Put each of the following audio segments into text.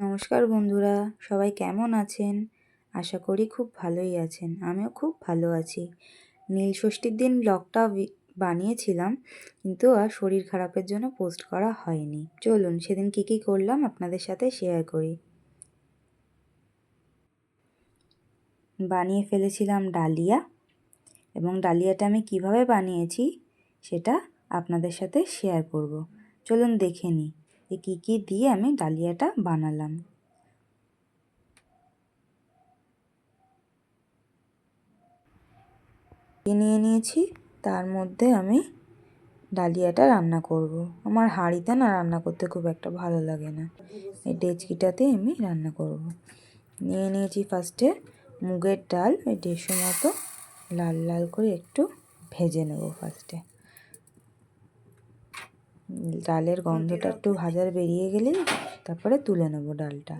নমস্কার বন্ধুরা, সবাই কেমন আছেন? আশা করি খুব ভালোই আছেন, আমিও খুব ভালো আছি। নীল ষষ্ঠীর দিন ব্লগটা বানিয়েছিলাম, কিন্তু আর শরীর খারাপের জন্য পোস্ট করা হয়নি। চলুন, সেদিন কি কি করলাম আপনাদের সাথে শেয়ার করি। বানিয়ে ফেলেছিলাম ডালিয়া, এবং ডালিয়াটা আমি কীভাবে বানিয়েছি, সেটা আপনাদের সাথে শেয়ার করব। চলুন দেখে নিই। যে কী কী দিয়ে আমি ডালিয়াটা বানালাম নিয়ে নিয়েছি, তার মধ্যে আমি ডালিয়াটা রান্না করব। আমার হাঁড়িতে না রান্না করতে খুব একটা ভালো লাগে না এই ডেচকিটাতে আমি রান্না করব। নিয়ে নিয়েছি ফার্স্টে মুগের ডাল, ওই দেড়শো মতো লাল লাল করে একটু ভেজে নেব ফার্স্টে ডালের গন্ধটা একটু ভাজার বেরিয়ে গেলে তারপরে তুলে নেব ডালটা।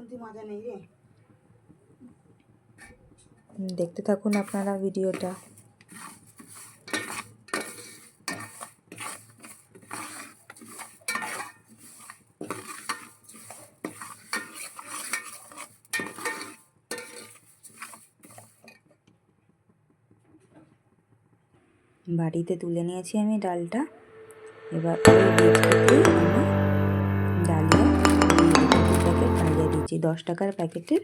দেখতে থাকুন আপনারা ভিডিওটা। বাড়িতে তুলে নিয়েছি আমি ডালটা। এবার ওই আমি ডালিয়া দু প্যাকেট ডালিয়া দিয়েছি। দশ টাকার প্যাকেটের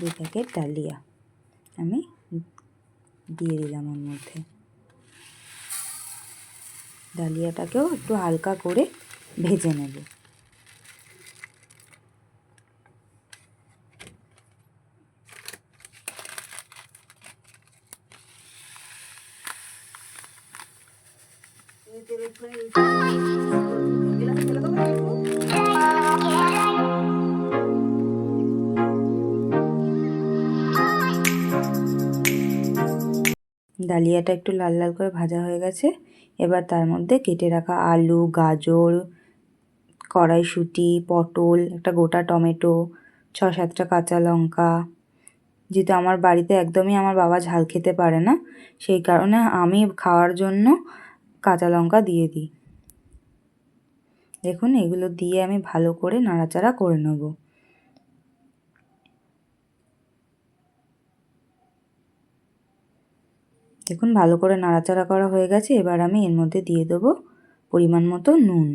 দু প্যাকেট ডালিয়া আমি দিয়ে দিলাম ওর মধ্যে। ডালিয়াটাকেও একটু হালকা করে ভেজে নেব। ডালিয়াটা একটু লাল লাল করে ভাজা হয়ে গেছে। এবার তার মধ্যে কেটে রাখা আলু, গাজর, কড়াইশুঁটি, পটল, একটা গোটা টমেটো ছ সাতটা কাঁচা লঙ্কা। যেহেতু আমার বাড়িতে একদমই আমার বাবা ঝাল খেতে পারে না, সেই কারণে আমি খাওয়ার জন্য কাঁচা লঙ্কা দিয়ে দিই। দেখুন, এগুলো দিয়ে আমি ভালো করে নাড়াচাড়া করে নেব। দেখুন, ভালো করে নাড়াচাড়া করা হয়ে গেছে। এবার আমি এর মধ্যে দিয়ে দেবো পরিমাণ মতো নুন।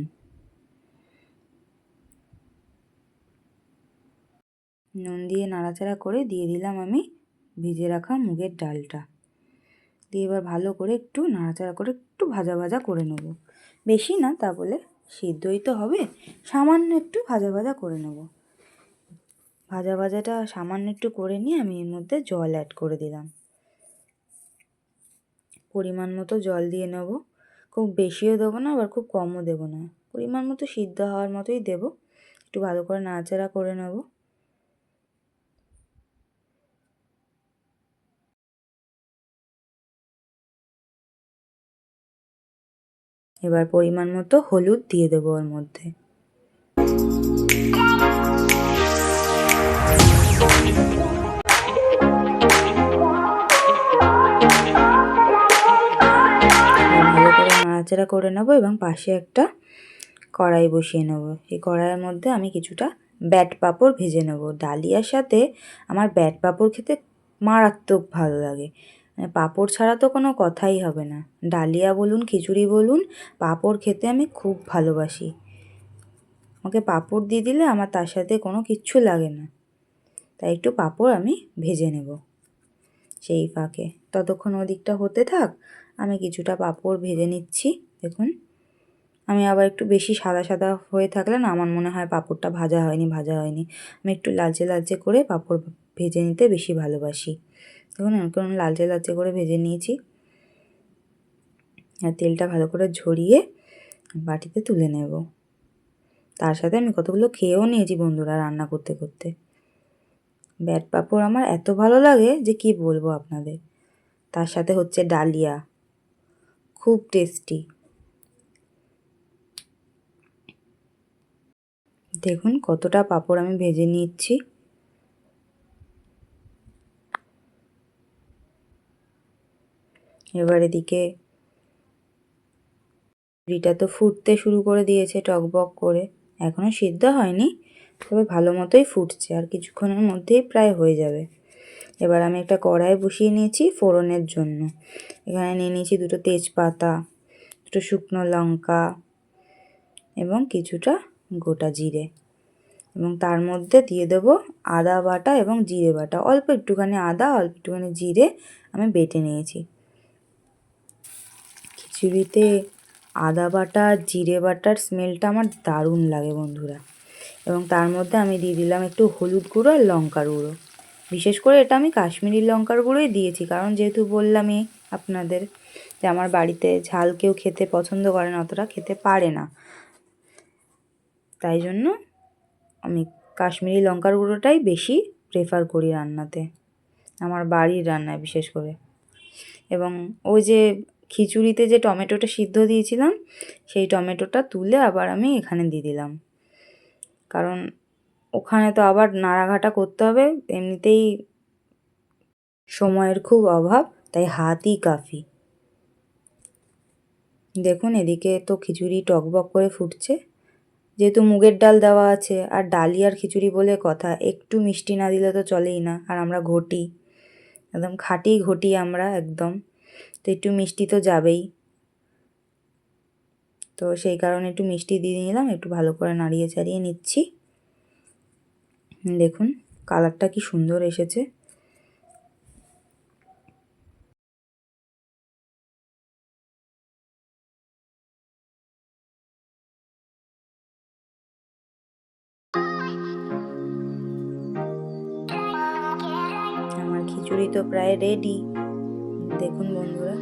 নুন দিয়ে নাড়াচাড়া করে দিয়ে দিলাম আমি ভিজে রাখা মুগের ডালটা। দিয়ে এবার ভালো করে একটু নাড়াচাড়া করে একটু ভাজা ভাজা করে নেব। বেশি না, তা বলে সিদ্ধই তো হবে, সামান্য একটু ভাজা ভাজা করে নেব। ভাজা ভাজাটা সামান্য একটু করে নিয়ে আমি এর মধ্যে জল অ্যাড করে দিলাম। পরিমাণ মতো জল দিয়ে নেব। খুব বেশিও দেবো না, আবার খুব কমও দেবো না। পরিমাণ মতো সিদ্ধ হওয়ার মতোই দেবো। একটু ভালো করে নাড়াচাড়া করে নেব। এবার পরিমাণ মতো হলুদ দিয়ে দেবো ওর মধ্যে। নাড়াচাড়া করে নেব এবং পাশে একটা কড়াই বসিয়ে নেব। এই কড়াইয়ের মধ্যে আমি কিছুটা ব্যাট পাঁপড় ভেজে নেব। ডালিয়ার সাথে আমার ব্যাট পাঁপড় খেতে মারাত্মক ভালো লাগে। মানে পাঁপড় ছাড়া তো কোনো কথাই হবে না। ডালিয়া বলুন, খিচুড়ি বলুন, পাঁপড় খেতে আমি খুব ভালোবাসি। আমাকে পাঁপড় দিয়ে দিলে আমার তার সাথে কোনো কিচ্ছু লাগে না। তাই একটু পাঁপড় আমি ভেজে নেব। সেই ফাঁকে। ততক্ষণ ওদিকটা হতে থাক। আমি কিছুটা পাঁপড় ভেজে নিচ্ছি, দেখুন। আমি আবার একটু বেশি সাদা সাদা হয়ে থাকলে না আমার মনে হয় পাঁপড়টা ভাজা হয়নি ভাজা হয়নি। আমি একটু লালচে লালচে করে পাঁপড় ভেজে নিতে বেশি ভালোবাসি। দেখুন, আমি কোনো লালচে লালচে করে ভেজে নিয়েছি। আর তেলটা ভালো করে ঝরিয়ে বাটিতে তুলে নেব। তার সাথে আমি কতগুলো খেয়েও নিয়েছি বন্ধুরা রান্না করতে করতে। ব্যাট পাঁপড় আমার এত ভালো লাগে যে কি বলব আপনাদের। তার সাথে হচ্ছে ডালিয়া। খুব টেস্টি দেখুন কতটা পাঁপড় আমি ভেজে নিচ্ছি। এবার এদিকে পুরিটা তো ফুটতে শুরু করে দিয়েছে টকবক করে। এখনও সিদ্ধ হয়নি, তবে ভালো মতোই ফুটছে আর কিছুক্ষণের মধ্যেই প্রায় হয়ে যাবে। এবার আমি একটা কড়াই বসিয়ে নিয়েছি ফোড়নের জন্য। এখানে নিয়ে নিয়েছি দুটো তেজপাতা, দুটো শুকনো লঙ্কা এবং কিছুটা গোটা জিরে এবং তার মধ্যে দিয়ে দেব আদা বাটা এবং জিরে বাটা। অল্প একটুখানি আদা, অল্প একটুখানি জিরে আমি বেটে নিয়েছি। খিচুড়িতে আদা বাটা, জিরে বাটার স্মেলটা আমার দারুণ লাগে বন্ধুরা। এবং তার মধ্যে আমি দিয়ে দিলাম একটু হলুদ গুঁড়ো আর লঙ্কার গুঁড়ো। বিশেষ করে এটা আমি কাশ্মীরি লঙ্কার গুঁড়োই দিয়েছি, কারণ যেহেতু বললামই আপনাদের যে আমার বাড়িতে ঝাল কেউ খেতে পছন্দ করে না, অতটা খেতে পারে না। তাই জন্য আমি কাশ্মীরি লঙ্কার গুঁড়োটাই বেশি প্রেফার করি রান্নাতে, আমার বাড়ির রান্নায় বিশেষ করে। এবং ওই যে খিচুড়িতে যে টমেটোটা সিদ্ধ দিয়েছিলাম, সেই টমেটোটা তুলে আবার আমি এখানে দিয়ে দিলাম। কারণ ওখানে তো আবার নাড়াঘাটা করতে হবে, এমনিতেই সময়ের খুব অভাব। তাই হাতই কাফি। দেখুন, এদিকে তো খিচুড়ি টকবক করে ফুটছে। যেহেতু মুগের ডাল দেওয়া আছে, আর ডালিয়ার খিচুড়ি বলে কথা, একটু মিষ্টি না দিলে তো চলেই না, আর আমরা ঘটি। একদম খাটি ঘটি আমরা, একদম। তো একটু মিষ্টি তো যাবেই। তো সেই কারণে একটু মিষ্টি দিয়ে নিলাম, একটু ভালো করে নাড়িয়ে চাড়িয়ে নিচ্ছি। দেখুন, কালারটা কি সুন্দর এসেছে। খিচুড়ি তো প্রায় রেডি দেখুন বন্ধুরা,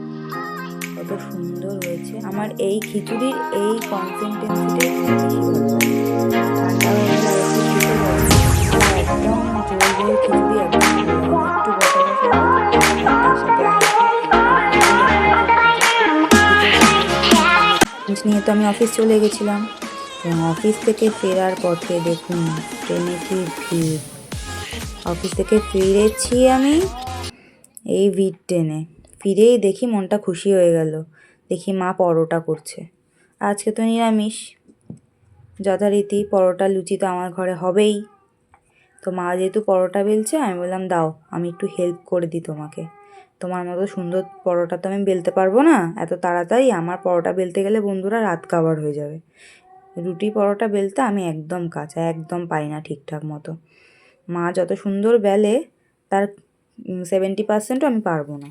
কত সুন্দর হয়েছে। আমার এই খিচুড়ির এই একদম একটু নিয়ে তো আমি অফিস চলে গেছিলাম। এবং অফিস থেকে ফেরার পথে দেখুন, ট্রেনে কি ভিড়। অফিস থেকে ফিরেছি আমি। এই ভিড় টেনে। ফিরেই দেখি মনটা খুশি হয়ে গেল। দেখি মা পরোটা করছে। আজকে তো নিরামিষ। যথারীতি পরোটা লুচি তো আমার ঘরে হবেই। তো মা যেহেতু পরোটা বেলছে, আমি বললাম, দাও, আমি একটু হেল্প করে দিই তোমাকে। তোমার মতো সুন্দর পরোটা তো আমি বেলতে পারব না। এত তাড়াতাড়ি আমার পরোটা বেলতে গেলে বন্ধুরা রাত কাবার হয়ে যাবে। রুটি পরোটা বেলতে আমি একদম কাঁচা, একদম পাই না ঠিকঠাক মতো। মা যত সুন্দর বেলে, তার সেভেন্টি পার্সেন্টও আমি পারব না।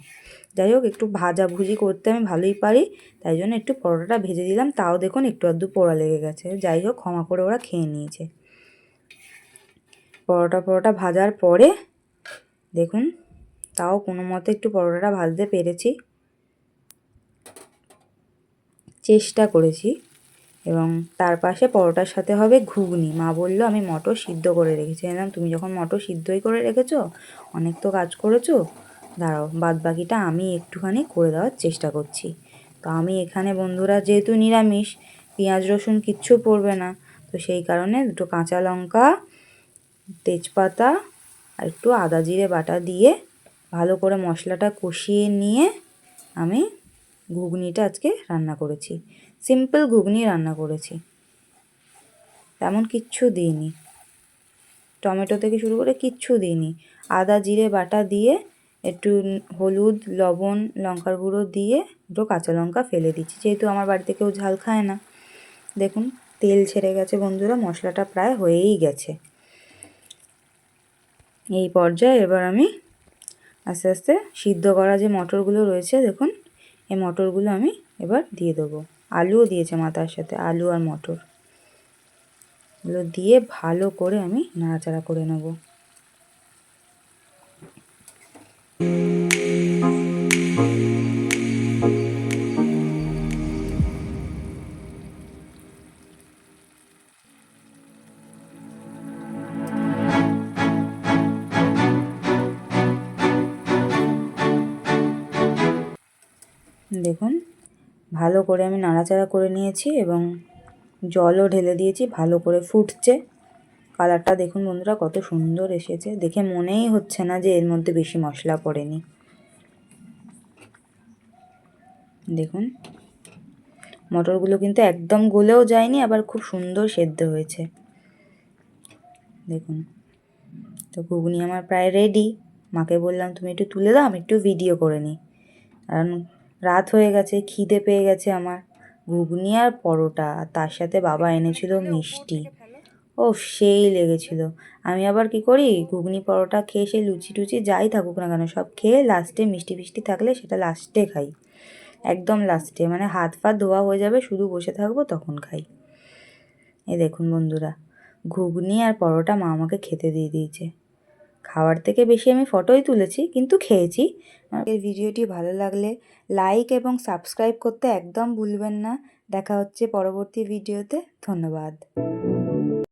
যাই হোক, একটু ভাজাভুজি করতে আমি ভালোই পারি, তাই জন্য একটু পরোটাটা ভেজে দিলাম। তাও দেখুন, একটু আধটু পোড়া লেগে গেছে। যাই হোক, ক্ষমা করে ওরা খেয়ে নিয়েছে। পরোটা পরোটা ভাজার পরে দেখুন, তাও কোনো মতে একটু পরোটাটা ভাজতে পেরেছি। চেষ্টা করেছি। এবং তার পাশে পরোটার সাথে হবে ঘুগনি। মা বলল, আমি মটর সিদ্ধ করে রেখেছি। এলাম তুমি যখন মটর সিদ্ধই করে রেখেছো, অনেক তো কাজ করেছ, দাঁড়াও বাদ বাকিটা আমি একটুখানি করে দেওয়ার চেষ্টা করছি। তো আমি এখানে, বন্ধুরা, যেহেতু নিরামিষ, পেঁয়াজ, রসুন কিচ্ছু পড়বে না, তো সেই কারণে দুটো কাঁচা লঙ্কা, তেজপাতা আর একটু আদা জিরে বাটা দিয়ে ভালো করে মশলাটা কষিয়ে নিয়ে আমি ঘুগনিটা আজকে রান্না করেছি। সিম্পল ঘুগনি রান্না করেছি। তেমন কিচ্ছু দিইনি। টমেটো থেকে শুরু করে কিচ্ছু দিইনি। আদা, জিরে, বাটা দিয়ে একটু হলুদ, লবণ, লঙ্কার গুঁড়ো দিয়ে দুটো কাঁচা লঙ্কা ফেলে দিচ্ছি। যেহেতু আমার বাড়িতে কেউ ঝাল খায় না। দেখুন, তেল ছেড়ে গেছে বন্ধুরা, মশলাটা প্রায় হয়েই গেছে। এই পর্যায়ে এবার আমি আস্তে আস্তে সিদ্ধ করা যে মটরগুলো রয়েছে, দেখুন, এই মটরগুলো আমি এবার দিয়ে দেবো। আলুও দিয়েছে মাথার সাথে, আলু আর মটর। এগুলো দিয়ে ভালো করে আমি নাড়াচাড়া করে নেব। দেখুন ভালো করে আমি নাড়াচাড়া করে নিয়েছি এবং জলও ঢেলে দিয়েছি, ভালো করে ফুটছে। কালারটা দেখুন বন্ধুরা, কত সুন্দর এসেছে। দেখে মনেই হচ্ছে না যে এর মধ্যে বেশি মশলা পড়েনি। দেখুন, মটরগুলো কিন্তু একদম গলেও যায়নি, আবার খুব সুন্দর সেদ্ধ হয়েছে। দেখুন, তো ঘুগনি আমার প্রায় রেডি মাকে বললাম, তুমি একটু তুলে দাও, আমি একটু ভিডিও করে নিই। কারণ রাত হয়ে গেছে, খিদে পেয়ে গেছে আমার। ঘুগনি আর পরোটা, তার সাথে বাবা এনেছিল মিষ্টি। ও সেই লেগেছিল। আমি আবার কি করি? ঘুগনি, পরোটা খেয়ে সেই লুচি টুচি যাই থাকুক না কেন, সব খেয়ে লাস্টে মিষ্টি ফিষ্টি থাকলে সেটা লাস্টে খাই। একদম লাস্টে মানে হাত ফাত ধোয়া হয়ে যাবে, শুধু বসে থাকব তখন খাই। এই দেখুন বন্ধুরা, ঘুগনি আর পরোটা মা আমাকে খেতে দিয়ে দিয়েছে। খাওয়ার থেকে বেশি আমি ফটোই তুলেছি, কিন্তু খেয়েছি। এই ভিডিওটি ভালো লাগলে লাইক এবং সাবস্ক্রাইব করতে একদম ভুলবেন না। দেখা হচ্ছে পরবর্তী ভিডিওতে ধন্যবাদ।